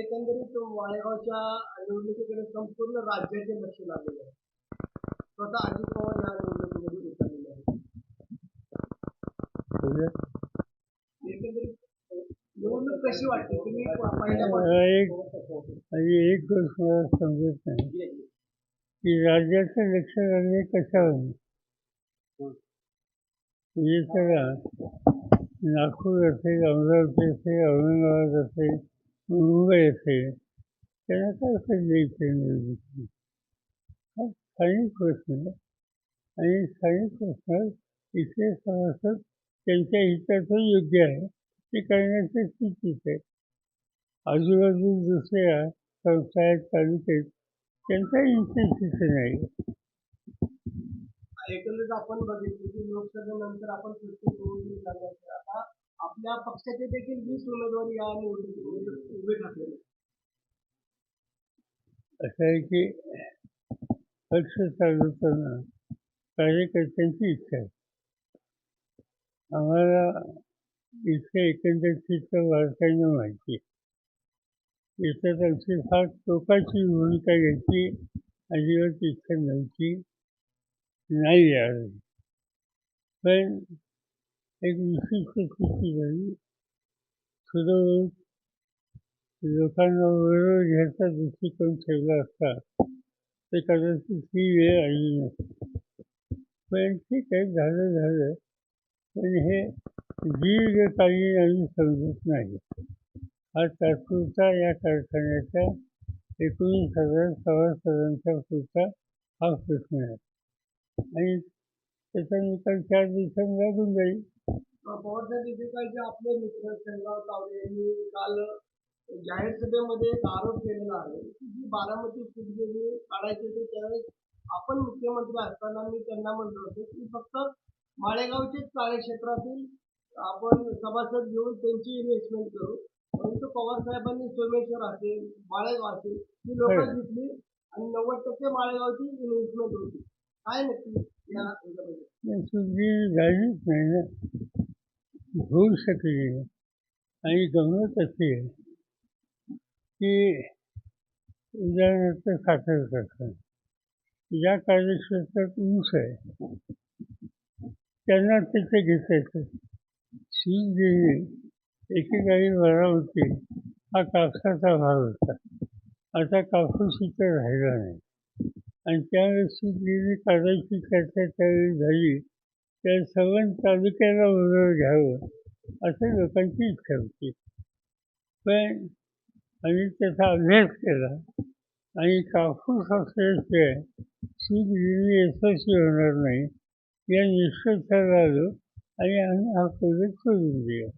एकंदरीत माळेगावच्या निवडणुकीकडे संपूर्ण राज्याचे लक्ष लागलेले आहे. स्वतः अजित पवार या निवडणुकीमध्ये उतरलेले आहेत. एकंदरीत निवडणूक कशी वाटते तुम्ही एक गोष्ट मला समजत नाही. की राज्याचं लक्ष लागणे कशावर म्हणजे चला नागपूर असेल अमरावती असेल औरंगाबाद असेल मुंबई असेल त्यांना काय पाहिजे इथे निवडणुकी हा स्थानिक प्रश्न आणि स्थानिक प्रश्न इथे सभासद त्यांच्या हिताचं योग्य आहे ते करण्याचं चुकीच आहे आजूबाजू दुसऱ्या संस्था आहेत तालुक्यात त्यांचा इंटरेस्ट नाही एकंदरीत आपण बघितलं की लोकसभेनंतर आपण प्रत्येक निवडणूक लागल्यानंतर आता आपल्या पक्षाचे देखील वीस उमेदवार या निवडणुकीत उभे ठाकलेले असं आहे की पक्ष चालवताना कार्यकर्त्यांची इच्छा आहे. आम्हाला इथे एकंदरीतचं वारसाईनं माहिती आहे. याच्यात आमची फार टोकाची भूमिका घ्यायची अजिबात इच्छा नव्हती. नाही आहे पण एक विशिष्ट चुकी झाली थोडं लोकांना बरोबर घ्यायचा दृष्टिकोन ठेवला असता ते कदाचित ही वेळ आली नसती. पण ठीक आहे झालं झालं. पण हे दीर्घकालीन आम्ही समजत नाही. हा तात्पुरता या कारखान्याच्या एकोणीस हजार सभासदांच्या पुरता हा प्रश्न आहे. आणि त्याचा निकाल चार दिवसांनी लागून जाईल. पवार साहेब जे आपले मित्र शेंगाव तावडे यांनी काल जाहीर सभेमध्ये एक आरोप केलेला आहे की जी बारामती जे काढायची होती त्यावेळेस आपण मुख्यमंत्री असताना मी त्यांना म्हणलो होतो की फक्त माळेगावचेच कार्यक्षेत्रातील आपण सभासद घेऊन त्यांची इन्व्हेस्टमेंट करू. परंतु पवार साहेबांनी सोमेश्वर असेल माळेगाव असेल ही लोक हो. घेतली आणि नव्वद टक्के माळेगावची इन्व्हेस्टमेंट होती. काय नक्की झालीच नाही ना होऊ शकली आणि गमत अशी आहे की उदाहरणार्थ साखर कारखाना ज्या कार्यक्षेत्रात ऊस आहे. त्यांना तिथे घेता येतं सूज देणे एकेकाळी बारामती हा कापसाचा भाग होता. आता कापूस इथं राहिला नाही. आणि त्यावेळेस जी देणे काढायची चर्चा त्यावेळी झाली त्या सवन तालुक्याला बरोबर घ्यावं असं लोकांची इच्छा होती. पण आम्ही त्याचा अभ्यास केला आणि कापूस असल्याशिवाय सूज यशस्वी होणार नाही या निष्कर्षाला आलो आणि आम्ही हा प्रोजेक्ट सोडून दिला.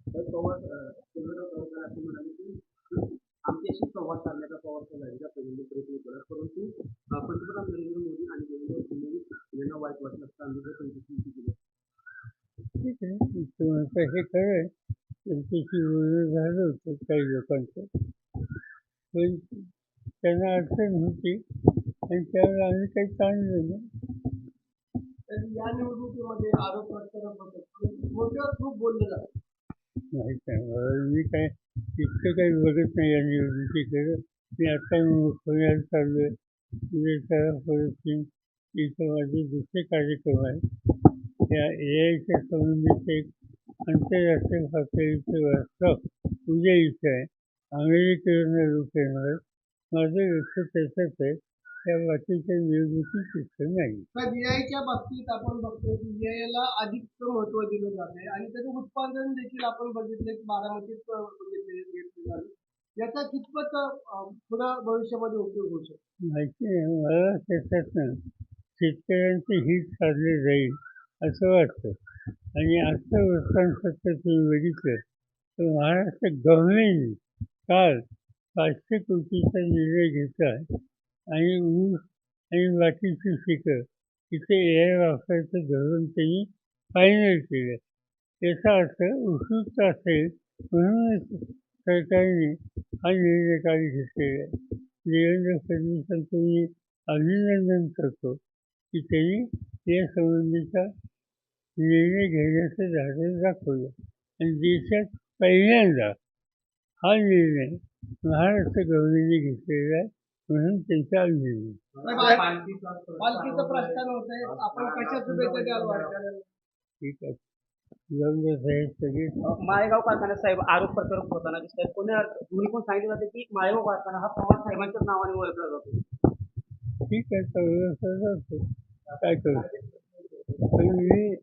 ठीक आहे तुम्हाला हे कळेल त्यांच्याशी बोलणं झालं होतं काही लोकांचं पण त्यांना अडचण होती आणि त्यावर आम्ही काही ताणलं नाही तर या निवडणुकीमध्ये आरोप प्रत्यारोप होतात खूप बोललं जातं माहीत नाही मी काय इतकं काही बघत नाही या निवडणुकीकडे मी आता पुण्यात चाललो आहे उद्या त्याला परत इथं माझे दुसरे कार्यक्रम आहेत त्या ए आयच्या एक आंतरराष्ट्रीय पातळीचे वर्कशॉप उद्या इथे आहे. अमेरिकेवरनं लोक येणार आहेत माझं लक्ष त्याच्यात आहे. त्या बाकीच्या निवडणुकीत इथं नाही. तर VI च्या बाबतीत आपण बघतोय की VI ला अधिक महत्त्व दिलं जाते आणि त्याचं उत्पादन देखील आपण बघितलं की बारामतीत बघितले घेतलं याचा कितपत पुढं भविष्यामध्ये उपयोग होऊ शकतो? माहिती नाही मला त्याच्यातनं शेतकऱ्यांचे हित साधले जाईल. असं वाटतं. आणि आजचं वृत्तांपत्र तुम्ही बघितलं तर महाराष्ट्र गव्हर्मेंट काल पाचशे कोटीचा निर्णय घेत आहे आणि ऊस आणि बाकीची पिकं तिथे ए आय वापरायचं धोरण त्यांनी फायनल केलं. याचा अर्थ उत्सुकता असेल म्हणूनच सरकारने हा निर्णय काल घेतलेला आहे. देवेंद्र फडणवीसांचं मी अभिनंदन करतो की त्यांनी या संबंधीचा निर्णय घेण्याचं धाडस दाखवलं. आणि देशात पहिल्यांदा हा निर्णय महाराष्ट्र गौरीने घेतलेला आहे म्हणून त्यांचा निर्णय ठीक आहे. माळेगाव कारखान्यात साहेब आरोप प्रत्यारोप होताना दिसत आहेत कोणी दोन्ही पण सांगितलं जाते की माळेगाव कारखाना हा पवार साहेबांच्याच नावाने ओळखला जातो. ठीक आहे काय करू? पण मी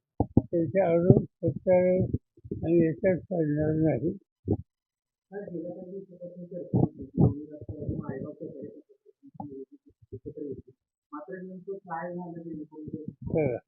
त्याचे आरोप प्रत्यारोप आणि याच्यात चालणार नाही. मात्र